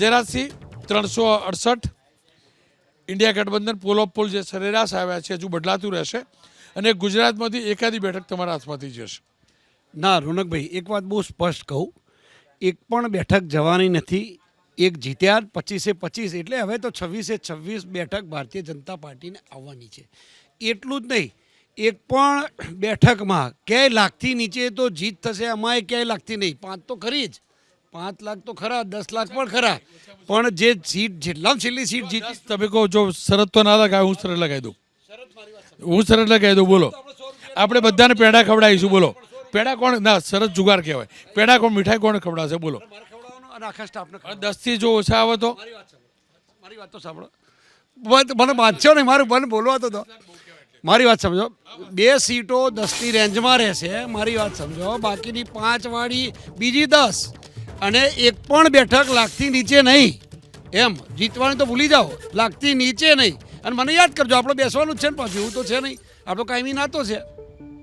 જયરાજસિંહ ત્રણસો અડસઠ. ઇન્ડિયા ગઠબંધન પોલ ઓફ પોલ જે સરેરાશ આવ્યા છે, હજુ બદલાતું રહેશે. અને ગુજરાતમાંથી એકાદી બેઠક તમારા હાથમાંથી જશે ના, રોનકભાઈ, એક વાત બહુ સ્પષ્ટ કહું. એક પણ બેઠક જવાની નથી. એક જીત્યા પચીસે પચીસ, એટલે હવે તો છવ્વીસે છવ્વીસ બેઠક ભારતીય જનતા પાર્ટીને આવવાની છે. એટલું જ નહીં. એક પણ બેઠકમાં ક્યાંય લાખથી નીચે તો જીત થશે અમાય ક્યાંય લાગતી નહીં. પાંચ તો ખરી જ. પાંચ લાખ તો ખરા દસ લાખ પણ ખરા. પણ જે સીટ જેટલા છેલ્લી સીટ જીતી તમે કહો જો શરત તો ના લગાવે હું શરત લગાવી દઉં. હું શરત લગાવી દઉં બોલો. આપણે બધાને પેડા ખવડાવીશું બોલો. પેડા કોણ? ના શરદ જુગાર કહેવાય. પેડા કોણ મીઠાઈ કોણ ખવડાવશે બોલો. આખા સ્ટાફને દસથી જો ઓછા આવે તો? મારી વાત તો સાંભળો. મને બાંધશો નહીં મારું મને બોલવા તો મારી વાત સમજો. બે સીટો દસની રેન્જમાં રહેશે મારી વાત સમજો. બાકીની પાંચ વાળી બીજી દસ. અને એક પણ બેઠક લાખથી નીચે નહીં. એમ, જીતવાનું તો ભૂલી જાઓ. લાખથી નીચે નહીં. અને મને યાદ કરજો, આપણે બેસવાનું જ છે ને પાછું, એવું તો છે નહીં. આપણો કાયમી નાતો છે.